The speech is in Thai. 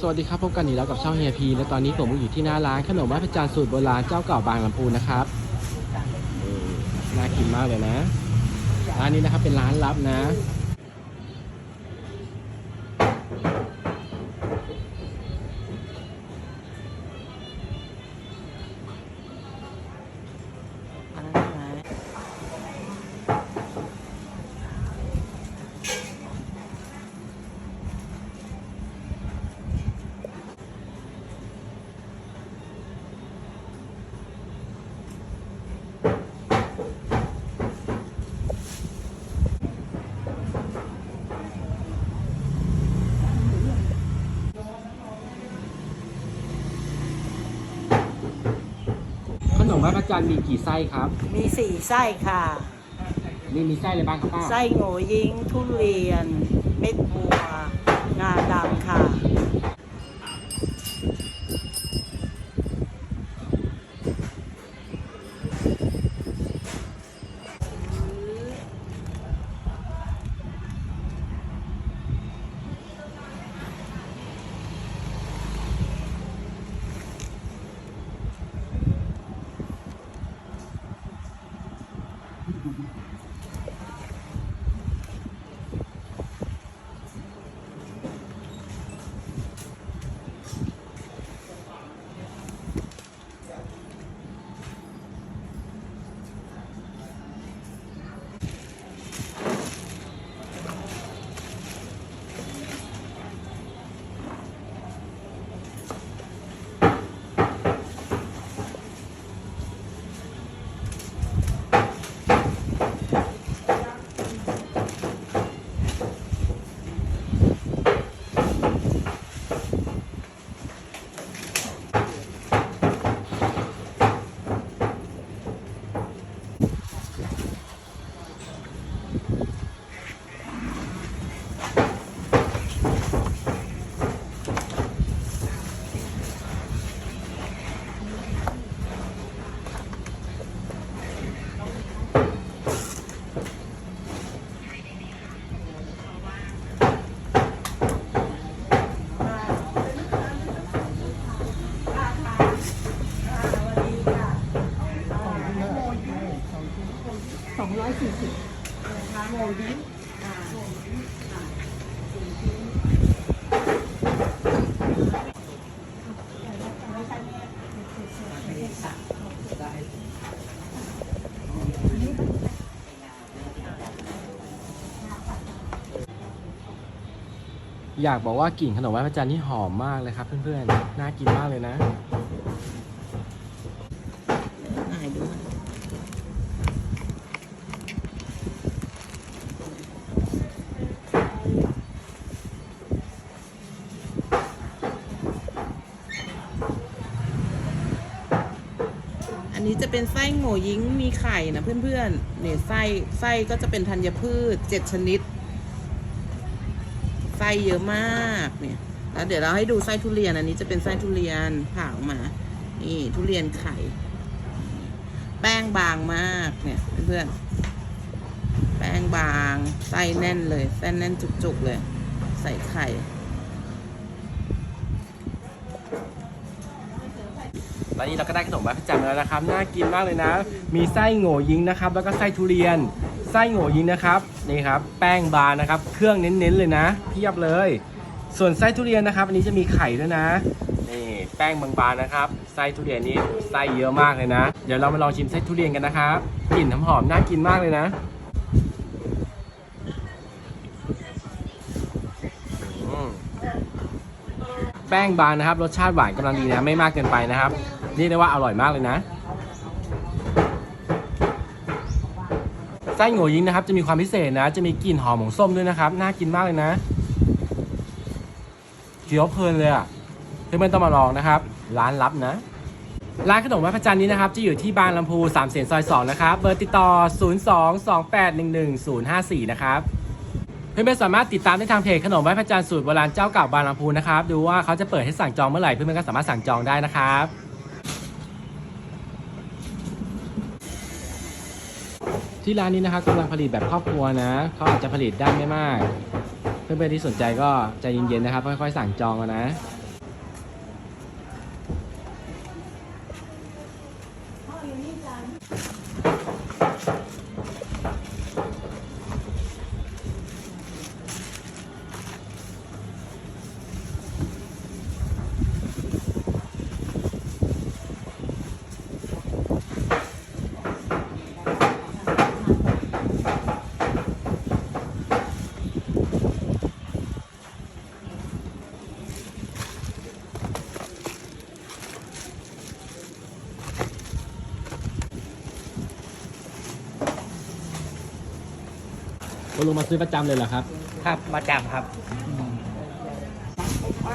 สวัสดีครับพบกันอีกแล้วกับช่องเฮียพีและตอนนี้ผมอยู่ที่หน้าร้านขนมไหว้พระจันทร์สูตรโบราณเจ้าเก่าบางลำพูนะครับน่ากินมากเลยนะร้านนี้นะครับเป็นร้านลับนะ พระจันทร์มีกี่ไส้ครับ มีสี่ไส้ค่ะ นี่มีไส้อะไรบ้างครับป้า ไส้โง่ยิงทุเรียน เม็ดบัวงาดำค่ะ สี่สิบโง่ยิงอยากบอกว่ากลิ่นขนมไหว้พระจันทร์นี่หอมมากเลยครับเพื่อนๆ น่ากินมากเลยนะ ไหนดู อั นนี้จะเป็นไส้โง่ยิงมีไข่นะเพื่อนๆเนี่ยไส้ไส้ก็จะเป็นธัญพืชเจ็ดชนิด ไส้เยอะมากเนี่ยแล้วเดี๋ยวเราให้ดูไส้ทุเรียนอันนี้จะเป็นไส้ทุเรียนผ่าออกมา นี่ทุเรียนไข่ แป้งบางมากเนี่ยเพื่อนๆแป้งบางไส้แน่นเลยไส้แน่นจุกๆเลย ใส่ไข่ ตอนนี้เราก็ได้ขนมไหว้พระจันทร์มาแล้วนะครับ น่ากินมากเลยนะ มีไส้โง่ยิงนะครับ แล้วก็ไส้ทุเรียน ไส้โง่ยิงนะครับ นี่ครับ แป้งบางนะครับ เครื่องเน้นๆเลยนะ เพียบเลย ส่วนไส้ทุเรียนนะครับ อันนี้จะมีไข่ด้วยนะ นี่แป้งบางๆนะครับ ไส้ทุเรียนนี่ไส้เยอะมากเลยนะ เดี๋ยวเรามาลองชิมไส้ทุเรียนกันนะครับ กลิ่นหอมๆ น่ากินมากเลยนะแป้งบางนะครับ รสชาติหวานกำลังดีนะ ไม่มากเกินไปนะครับ เรียกได้ว่าอร่อยมากเลยนะไส้โง่ยิงนะครับจะมีความพิเศษนะ จะมีกลิ่นหอมของส้มด้วยนะครับ น่ากินมากเลยนะเคี้ยวเพลินเลยอะเพื่อนๆต้องมาลองนะครับ ร้านลับนะ ร้านขนมไหว้พระจันทร์นี้นะครับ จะอยู่ที่บางลำพูสามเสนซอย2นะครับเบอร์ติดต่อ 022811054 นะครับเพื่อนๆสามารถติดตามได้ทางเพจขนมไหว้พระจันทร์สูตรโบราณเจ้าเก่าบางลำพูนะครับดูว่าเขาจะเปิดให้สั่งจองเมื่อไหร่เพื่อนๆก็สามารถสั่งจองได้นะครับ ที่ร้านนี้นะครับกำลังผลิตแบบครอบครัวนะเขาอาจจะผลิตได้ไม่มาก เพื่อนๆที่สนใจก็ใจเย็นๆนะครับ ค่อยๆสั่งจองกันนะ คุณลุงมาซื้อประจำเลยเหรอครับ ครับมาจำครับไป